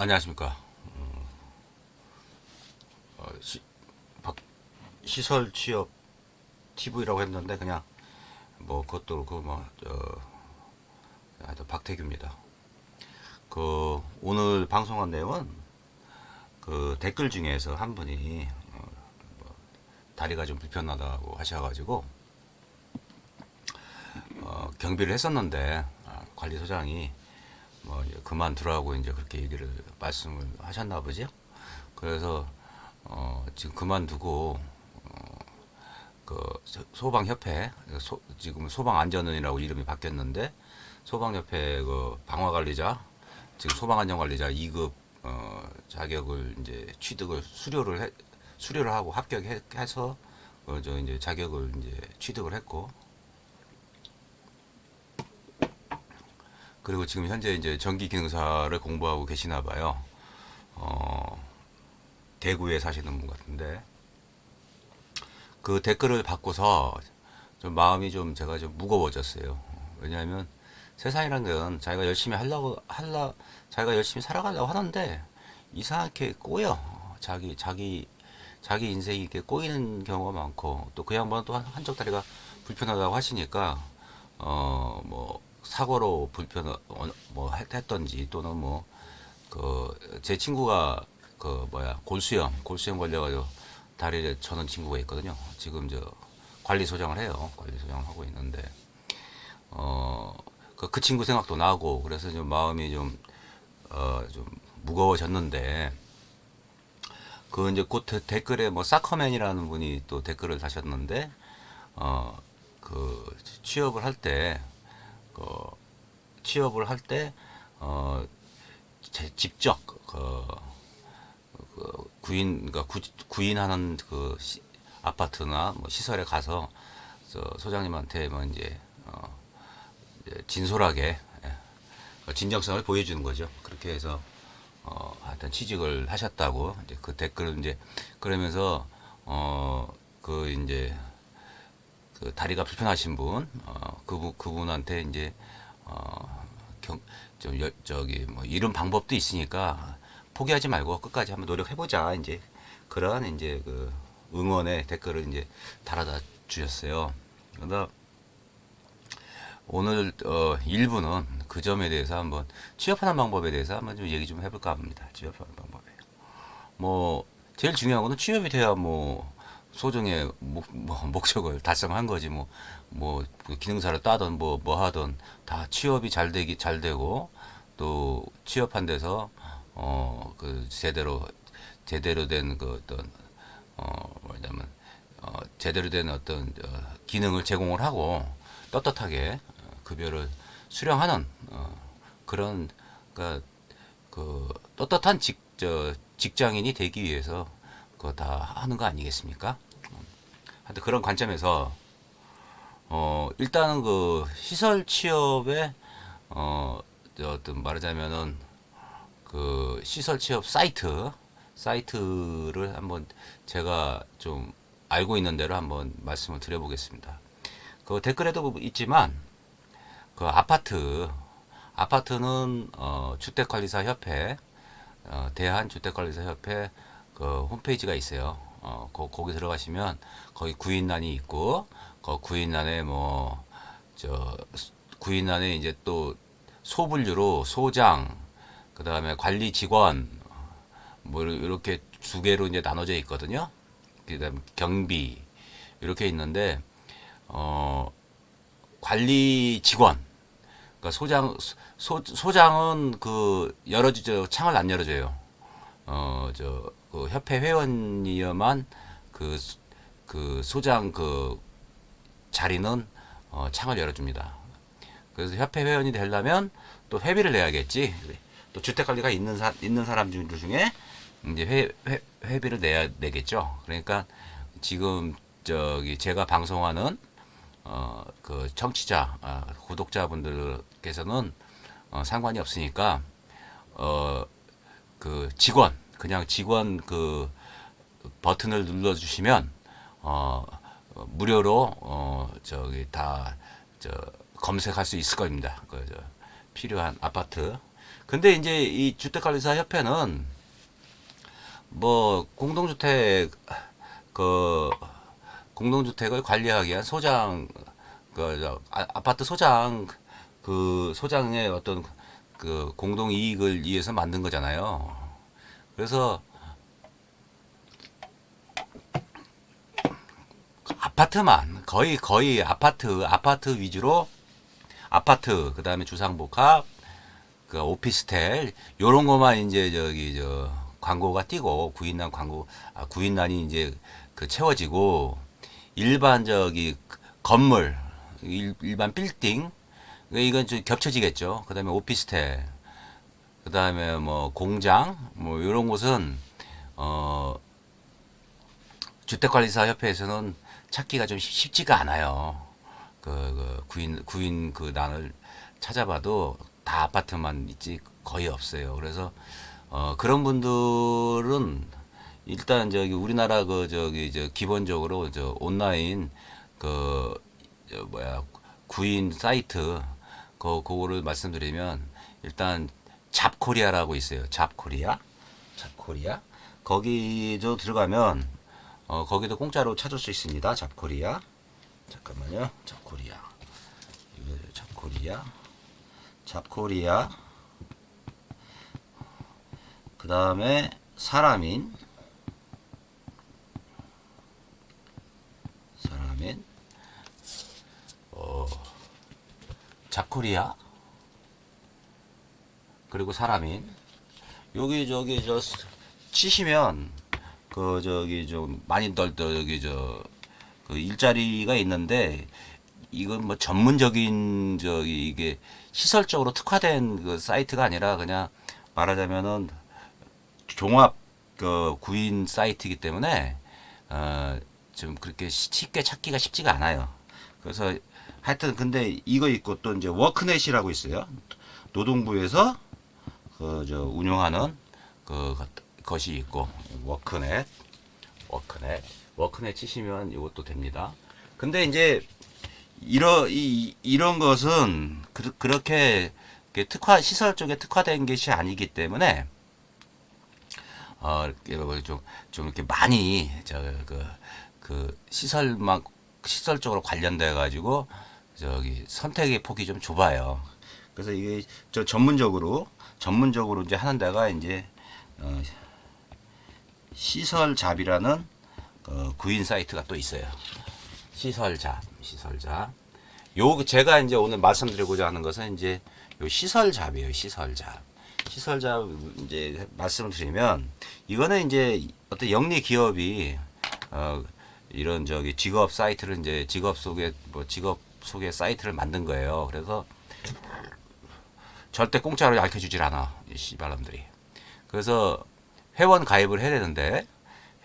안녕하십니까. 음, 어, 시, 박, 시설 취업 TV라고 했는데 그냥 뭐 그것도 그뭐 하여튼 박태규입니다. 그 오늘 방송한 내용은 그 댓글 중에서 한 분이 어, 뭐 다리가 좀 불편하다고 하셔가지고 어, 경비를 했었는데 아, 관리소장이 뭐 그만두라고 이제 그렇게 얘기를 말씀을 하셨나 보죠. 그래서 어 지금 그만두고 어, 그 소- 소방협회 소, 지금 소방안전원이라고 이름이 바뀌었는데 소방협회 그 방화관리자 지금 소방안전관리자 2급 어, 자격을 이제 취득을 수료를 해, 수료를 하고 합격해서 어, 저 이제 자격을 이제 취득을 했고 그리고 지금 현재 이제 전기 기능사를 공부하고 계시나 봐요. 어, 대구에 사시는 분 같은데 그 댓글을 받고서 좀 마음이 좀 제가 좀 무거워졌어요. 왜냐하면 세상이란 건 자기가 열심히 하려고 할라 자기가 열심히 살아가려고 하는데 이상하게 꼬여 자기 자기 자기 인생이 이렇게 꼬이는 경우가 많고 또 그 양반은 또 한- 한쪽 다리가 불편하다고 하시니까 어 뭐 사고로 불편 어, 뭐 했- 했던지 또는 뭐 그 제 친구가 그 뭐야 골수염 골수염 걸려가지고 다리를 저는 친구가 있거든요. 지금 저 관리소장을 해요. 관리소장을 하고 있는데 어그 그 친구 생각도 나고 그래서 좀 마음이 좀 어, 좀 무거워졌는데 그 이제 곧 데- 댓글에 뭐 사커맨이라는 분이 또 댓글을 다셨는데 어 그 취업을 할때 그 취업을 할 때어 제- 직접 그, 그 구인 그러니까 구, 구인하는 그 시, 아파트나 뭐 시설에 가서 저 소장님한테 뭐 이제 어 진솔하게 예, 그 진정성을 보여주는 거죠. 그렇게 해서 어, 하여튼 취직을 하셨다고 이제 그 댓글을 이제 그러면서 어, 그 이제 그 다리가 불편하신 분, 어, 그분 그분한테 이제 어, 경, 좀 여, 저기 뭐 이런 방법도 있으니까 포기하지 말고 끝까지 한번 노력해 보자. 이제 그러한 이제 그 응원의 댓글을 이제 달아다 주셨어요. 그러다 오늘 어, 일부는 그 점에 대해서 한번 취업하는 방법에 대해서 한번 좀 얘기 좀 해볼까 합니다. 취업하는 방법에. 뭐 제일 중요한 거는 취업이 돼야 뭐 소정의 목, 뭐, 목적을 달성한 거지. 뭐 뭐 기능사를 따든 뭐뭐 하든 다 취업이 잘 되기 잘 되고 또 취업한 데서 어 그 제대로 제대로 된 그 어떤 어 뭐냐면 어 제대로 된 어떤 어, 기능을 제공을 하고 떳떳하게 어, 급여를 수령하는 어, 그런 그러니까 그 떳떳한 직, 저, 직장인이 되기 위해서 그 거다 하는 거 아니겠습니까? 음. 하여튼 그런 관점에서 어 일단은 그 시설 취업에 어저 어떤 말하자면은 그 시설 취업 사이트 사이트를 한번 제가 좀 알고 있는 대로 한번 말씀을 드려보겠습니다. 그 댓글에도 있지만 그 아파트 아파트는 어, 주택관리사 협회 어, 대한 주택관리사 협회 그 홈페이지가 있어요. 어, 거, 거기 들어가시면 거기 구인란이 있고 그 구인란에 뭐 저 구인란에 이제 또 소분류로 소장 그다음에 관리 직원 뭐 이렇게 두 개로 이제 나눠져 있거든요. 그다음 경비 이렇게 있는데 어 관리 직원 그러니까 소장 소, 소장은 그 열어주죠 창을 안 열어줘요. 어 저 그 협회 회원이어만 그, 소- 그 소장 그 자리는 어, 창을 열어줍니다. 그래서 협회 회원이 되려면 또 회비를 내야겠지. 또 주택 관리가 있는 사 있는 사람 중- 중에 이제 회, 회 회비를 내야 되겠죠. 그러니까 지금 저기 제가 방송하는 어, 그 청취자, 아, 구독자분들께서는 어, 상관이 없으니까 어, 그 직원, 그냥 직원 그 버튼을 눌러주시면 어, 어, 무료로 어, 저기 다 저 검색할 수 있을 겁니다. 그 저, 필요한 아파트. 근데 이제 이 주택관리사 협회는 뭐 공동주택 그 공동주택을 관리하기 위한 소장 그 저, 아, 아파트 소장 그 소장의 어떤 그 공동 이익을 위해서 만든 거잖아요. 그래서 아파트만 거의 거의 아파트 아파트 위주로 아파트 그다음에 주상복합 그 오피스텔 요런 거만 이제 저기 저 광고가 뛰고 구인난 광고 아, 구인난이 이제 그 채워지고 일반 저기 건물 일, 일반 빌딩 이건 좀 겹쳐지겠죠. 그다음에 오피스텔 그 다음에 뭐 공장 뭐 요런 곳은 어 주택관리사 협회에서는 찾기가 좀 쉽- 쉽지가 않아요. 그, 그 구인 구인 그 난을 찾아봐도 다 아파트만 있지 거의 없어요. 그래서 어 그런 분들은 일단 저기 우리나라 그 저기 저 기본적으로 저 온라인 그저 뭐야 구인 사이트 그 그거를 말씀드리면 일단 잡코리아라고 있어요. 잡코리아, 잡코리아? 거기 저 들어가면 어 거기도 공짜로 찾을 수 있습니다. 잡코리아. 잠깐만요. 잡코리아. 이거 잡코리아. 잡코리아. 그 다음에 사람인 사람인 어 잡코리아 그리고 사람인 여기 저기 저 스- 치시면 그 저기 좀 많이 덜 저기 저 그 일자리가 있는데 이건 뭐 전문적인 저기 이게 시설적으로 특화된 그 사이트가 아니라 그냥 말하자면은 종합 그 구인 사이트이기 때문에 어좀 그렇게 시- 쉽게 찾기가 쉽지가 않아요. 그래서 하여튼 근데 이거 있고 또 이제 워크넷이라고 있어요. 노동부에서 그 저 운영하는 그 것- 것이 있고 워크넷 워크넷 워크넷 치시면 이것도 됩니다. 근데 이제 이러 이 이런 것은 그, 그렇게 특화 시설 쪽에 특화된 것이 아니기 때문에 어 이렇게 뭐 좀, 좀 이렇게 많이 저그 그 시설만 시설적으로 관련돼 가지고 저기 선택의 폭이 좀 좁아요. 그래서 이게 저 전문적으로 전문적으로 이제 하는 데가 이제 어, 시설잡이라는 어, 구인 사이트가 또 있어요. 시설잡, 시설잡. 요 제가 이제 오늘 말씀드리고자 하는 것은 이제 요 시설잡이에요. 시설잡. 시설잡 이제 말씀을 드리면 이거는 이제 어떤 영리 기업이 어 이런 저기 직업 사이트를 이제 직업 속에 뭐 직업 소개 사이트를 만든 거예요. 그래서 절대 공짜로 알려주질 않아 이 씨발놈들이. 그래서 회원 가입을 해야 되는데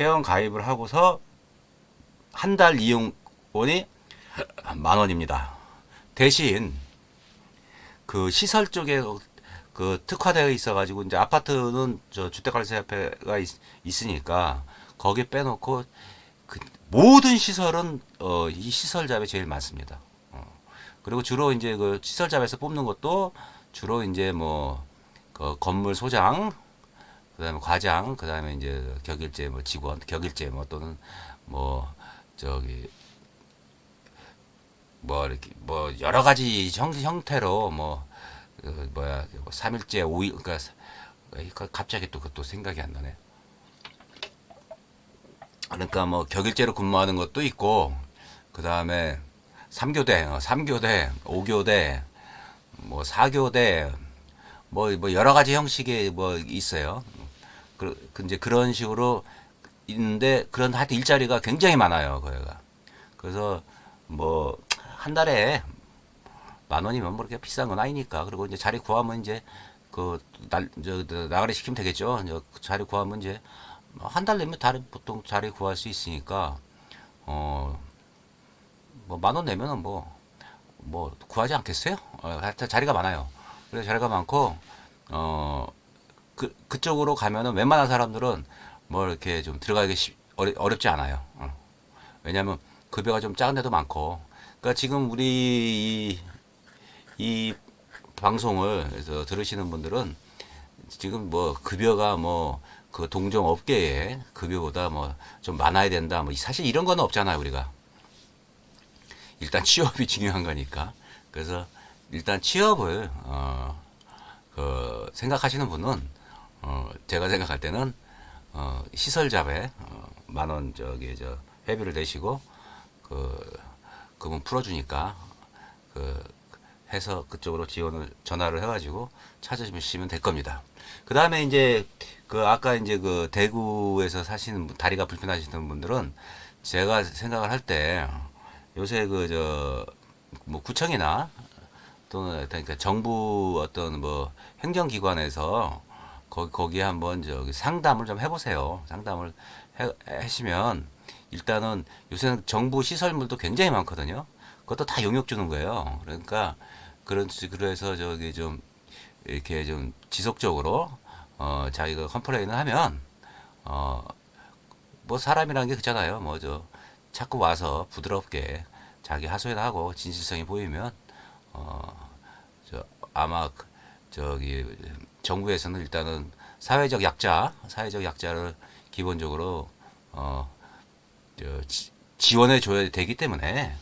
회원 가입을 하고서 한 달 이용권이 만 원입니다. 대신 그 시설 쪽에 그 특화되어 있어가지고 이제 아파트는 저 주택관리사협회가 있, 있으니까 거기 빼놓고 그 모든 시설은 어, 이 시설잡이 제일 많습니다. 어. 그리고 주로 이제 그 시설 잡에서 뽑는 것도 주로 이제 뭐 그 건물 소장, 그다음에 과장, 그다음에 이제 격일제 뭐 직원, 격일제 뭐 또는 뭐 저기 뭐 이렇게 뭐 여러 가지 형, 형태로 뭐 그 뭐야 뭐 3일째 5일 그러니까 사- 그 갑자기 또 그것도 생각이 안 나네. 그러니까 뭐 격일제로 근무하는 것도 있고 그다음에 3교대, 어, 3교대, 5교대, 뭐 4교대 뭐, 뭐 여러 가지 형식의 뭐 있어요. 그, 그 이제 그런 식으로 있는데 그런 하여튼 일자리가 굉장히 많아요, 거기가. 그래서 뭐 한 달에 만 원이면 뭐 그렇게 비싼 건 아니니까. 그리고 이제 자리 구하면 이제 그날저 나가리 시키면 되겠죠. 이제 그 자리 구하면 이제 뭐한달 내면 다른 보통 자리 구할 수 있으니까 어 뭐 만 원 내면은 뭐 뭐 구하지 않겠어요? 어, 자리가 많아요. 그래서 자리가 많고 어 그, 그쪽으로 가면은 웬만한 사람들은 뭐 이렇게 좀 들어가기 쉽, 어려, 어렵지 않아요. 어. 왜냐면 급여가 좀 작은 데도 많고. 그러니까 지금 우리 이, 이 방송을 해서 들으시는 분들은 지금 뭐 급여가 뭐 그 동종 업계에 급여보다 뭐 좀 많아야 된다 뭐 사실 이런 건 없잖아요 우리가 일단 취업이 중요한 거니까 그래서 일단 취업을 어 그 생각하시는 분은 어 제가 생각할 때는 어 시설잡에 어 만원 저기 저 회비를 내시고 그 그분 풀어주니까 그 해서 그쪽으로 지원을 전화를 해가지고 찾아주시면 될 겁니다. 그 다음에 이제 그 아까 이제 그 대구에서 사시는 분, 다리가 불편하시는 분들은 제가 생각을 할때 요새 그 저 뭐 구청이나 또는 그러니까 정부 어떤 뭐 행정기관에서 거기 거기에 한번 저기 상담을 좀 해보세요. 상담을 해, 하시면 일단은 요새는 정부 시설물도 굉장히 많거든요. 그것도 다 용역 주는 거예요. 그러니까 그런 그래서 저기 좀 이렇게 좀 지속적으로 어 자기가 컴플레인을 하면 어 뭐 사람이라는 게 그잖아요. 뭐저 자꾸 와서 부드럽게 자기 하소연 하고 진실성이 보이면 어저 아마 그 저기 정부에서는 일단은 사회적 약자, 사회적 약자를 기본적으로 어 지원해 줘야 되기 때문에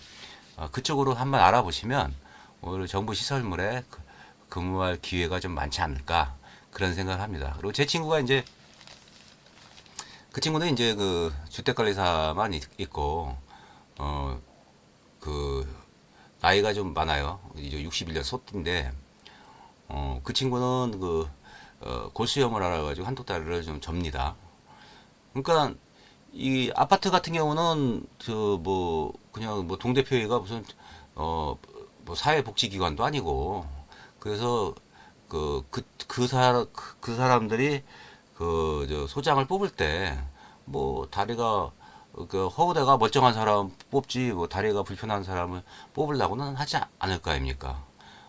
어, 그쪽으로 한번 알아보시면 오히려 정부 시설물에 그- 근무할 기회가 좀 많지 않을까 그런 생각을 합니다. 그리고 제 친구가 이제 그 친구는 이제 그 주택관리사만 있- 있고 어 그 나이가 좀 많아요. 이제 61년 소띠인데 어 그 친구는 그 어, 골수염을 알아가지고 한두 달을 좀 접니다. 그러니까 이 아파트 같은 경우는 저뭐 그냥 뭐 동대표회가 무슨 어 뭐 사회복지기관도 아니고 그래서 그 그 그 사람 그, 그 사람들이 그 저 소장을 뽑을 때 뭐 다리가 그 허우대가 멀쩡한 사람 뽑지 뭐 다리가 불편한 사람을 뽑으려고는 하지 않을 거 아닙니까?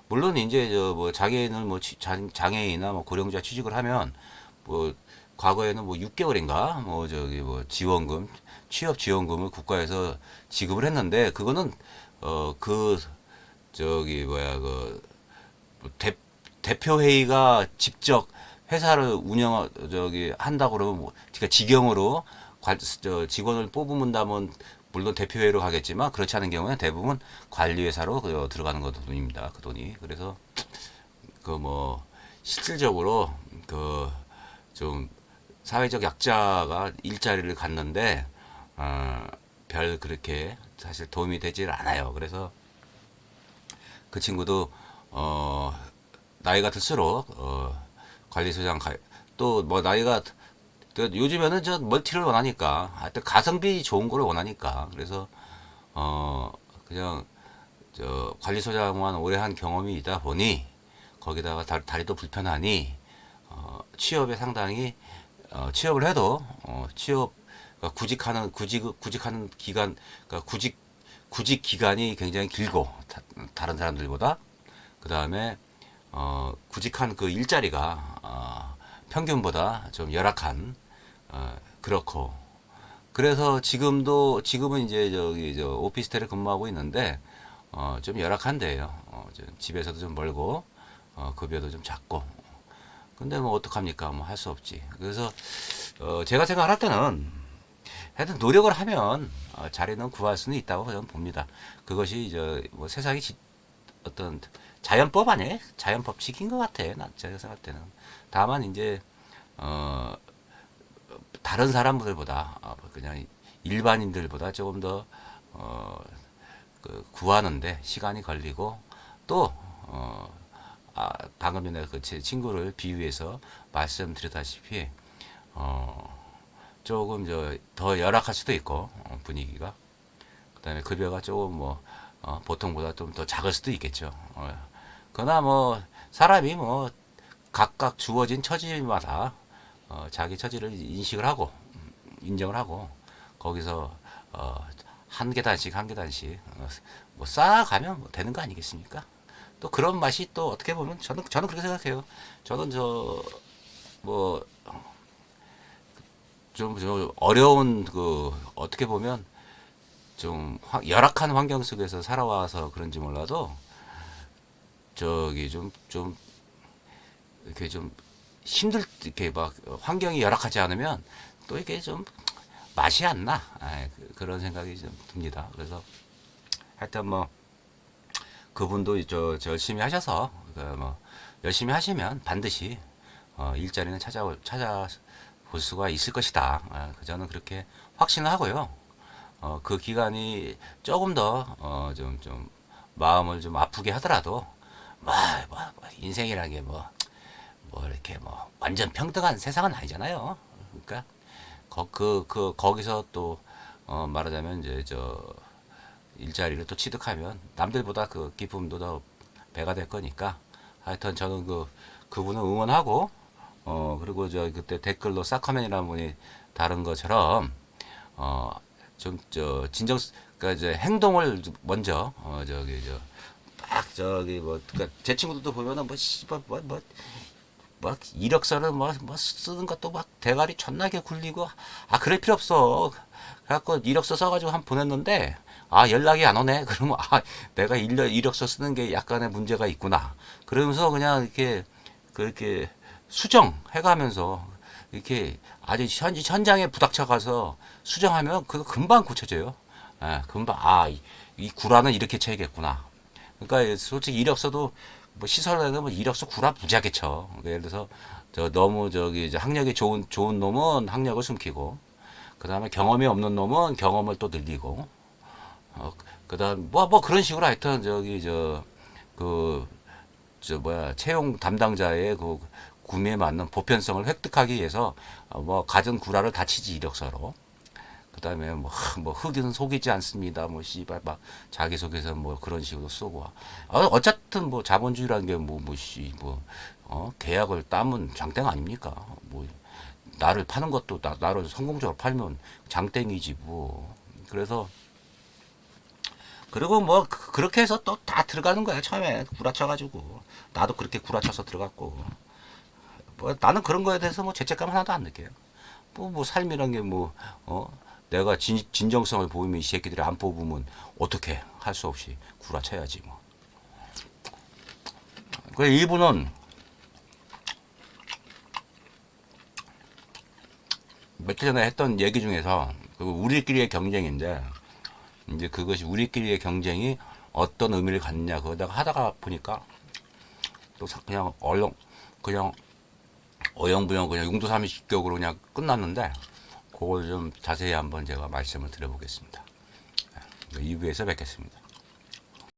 물론 이제 저 뭐 장애인을 뭐 장애인이나 뭐 고령자 취직을 하면 뭐 과거에는 뭐 6개월인가 뭐 저기 뭐 지원금 취업 지원금을 국가에서 지급을 했는데 그거는 어 그 저기 뭐야 그 대, 대표 회의가 직접 회사를 운영 저기 한다고 그러면 뭐 그러니까 직영으로 관, 저 직원을 뽑으면다면 물론 대표회의로 가겠지만 그렇지 않은 경우는 대부분 관리회사로 그 들어가는 것 돈입니다. 그 돈이 그래서 그 뭐 실질적으로 그 좀 사회적 약자가 일자리를 갖는데 어, 별 그렇게 사실 도움이 되질 않아요. 그래서 그 친구도 어 나이가 들수록 어 관리소장 또뭐 나이가 그 요즘에는 저 멀티를 원하니까 하여튼 가성비 좋은 걸 원하니까. 그래서 어 그냥 저 관리소장만 오래 한 경험이 있다 보니 거기다가 다, 다리 도 불편하니 어 취업에 상당히 어 취업을 해도 어 취업 그러니까 구직하는 구직 구직하는 기간 그러니까 구직 구직 기간이 굉장히 길고 다, 다른 사람들보다. 그 다음에 어, 구직한 그 일자리가 어, 평균보다 좀 열악한 어, 그렇고 그래서 지금도 지금은 이제 저기 저 오피스텔에 근무하고 있는데 어, 좀 열악한데요. 어, 좀 집에서도 좀 멀고 어, 급여도 좀 작고 근데 뭐 어떡합니까? 뭐 할 수 없지. 그래서 어, 제가 생각할 때는 하여튼 노력을 하면 어, 자리는 구할 수는 있다고 저는 봅니다. 그것이 저뭐 세상이 지- 어떤 자연법 아니에요? 자연법칙인 것 같아. 나 제가 생각할 때는. 다만 이제 어 다른 사람들보다 어, 그냥 일반인들보다 조금 더 어, 그 구하는데 시간이 걸리고 또 어, 아, 방금 전에 그 제 친구를 비유해서 말씀드렸다시피 어, 조금 저 더 열악할 수도 있고 어, 분위기가 그다음에 급여가 조금 뭐 어, 보통보다 좀 더 작을 수도 있겠죠. 어, 그러나 뭐 사람이 뭐 각각 주어진 처지마다 어, 자기 처지를 인식을 하고 음, 인정을 하고 거기서 어, 한 계단씩 한 계단씩 어, 뭐 쌓아가면 뭐 되는 거 아니겠습니까? 또 그런 맛이 또 어떻게 보면 저는 저는 그렇게 생각해요. 저는 저 뭐 좀, 좀 어려운 그 어떻게 보면 좀 화- 열악한 환경 속에서 살아와서 그런지 몰라도 저기 좀좀 이렇게 좀 힘들 이렇게 막 환경이 열악하지 않으면 또 이게 좀 맛이 안 나. 아, 그- 그런 생각이 좀 듭니다. 그래서 하여튼 뭐 그분도 저, 저 열심히 하셔서 그뭐 열심히 하시면 반드시 어, 일자리는 찾아 찾아볼 수가 있을 것이다. 아, 그 저는 그렇게 확신을 하고요. 어, 그 기간이 조금 더 어, 좀, 좀 마음을 좀 아프게 하더라도 뭐, 뭐, 뭐 인생이라는 게 뭐 뭐 이렇게 뭐 완전 평등한 세상은 아니잖아요. 그러니까 거, 그, 그 거기서 또 어, 말하자면 이제 저 일자리를 또 취득하면 남들보다 그 기쁨도 더 배가 될 거니까 하여튼 저는 그 그분을 응원하고 어 그리고 저 그때 댓글로 사커맨이라는 분이 다른 것처럼 어 좀 저 진정 그러니까 이제 행동을 먼저 어 저기 저막 저기 뭐 그러니까 제 친구들도 보면은 뭐 씨발 뭐 뭐 막 이력서를 뭐, 뭐 쓰는 것도 막 대가리 존나게 굴리고 아 그럴 필요 없어. 그래갖고 이력서 써가지고 한번 보냈는데 아 연락이 안 오네. 그러면 아 내가 일력, 이력서 쓰는 게 약간의 문제가 있구나. 그러면서 그냥 이렇게 그렇게 수정해가면서 이렇게 아주 현, 현장에 부닥쳐 가서 수정하면 그거 금방 고쳐져요. 예, 금방 아이 이 구라는 이렇게 쳐야겠구나 그러니까 솔직히 이력서도 뭐 시설에는 뭐 이력서 구라 쳐. 그러니까 예를 들어서 저 너무 저기 이제 학력이 좋은 좋은 놈은 학력을 숨기고 그다음에 경험이 없는 놈은 경험을 또 늘리고 어 그다음 뭐뭐 그런 식으로 하여튼 저기 저 그 저 뭐야 채용 담당자의 그 구매에 맞는 보편성을 획득하기 위해서 어, 뭐 가진 구라를 다 치지 이력서로 그다음에 뭐, 하, 뭐 흑인 속이지 않습니다. 뭐 씨발 막 자기 소개서 뭐 그런 식으로 쓰고 어, 어쨌든 뭐 자본주의라는 게 뭐 뭐씨 뭐 어, 계약을 따면 장땡 아닙니까? 뭐 나를 파는 것도 나, 나를 성공적으로 팔면 장땡이지 뭐. 그래서 그리고 뭐 그- 그렇게 해서 또 다 들어가는 거야 처음에. 구라쳐가지고. 나도 그렇게 구라쳐서 들어갔고. 뭐 나는 그런 거에 대해서 뭐 죄책감 하나도 안 느껴요. 뭐, 뭐 삶이란 게 뭐, 어, 내가 진, 진정성을 보이면 이 새끼들이 안 뽑으면 어떻게 할 수 없이 구라쳐야지 뭐. 그 일부는 며칠 전에 했던 얘기 중에서 그 우리끼리의 경쟁인데 이제 그것이 우리끼리의 경쟁이 어떤 의미를 갖느냐 그거다가 하다가 보니까 또 사- 그냥 얼렁 그냥 어영부영 그냥 용도삼이식격으로 그냥 끝났는데 그걸 좀 자세히 한번 제가 말씀을 드려보겠습니다. 2부에서 뵙겠습니다.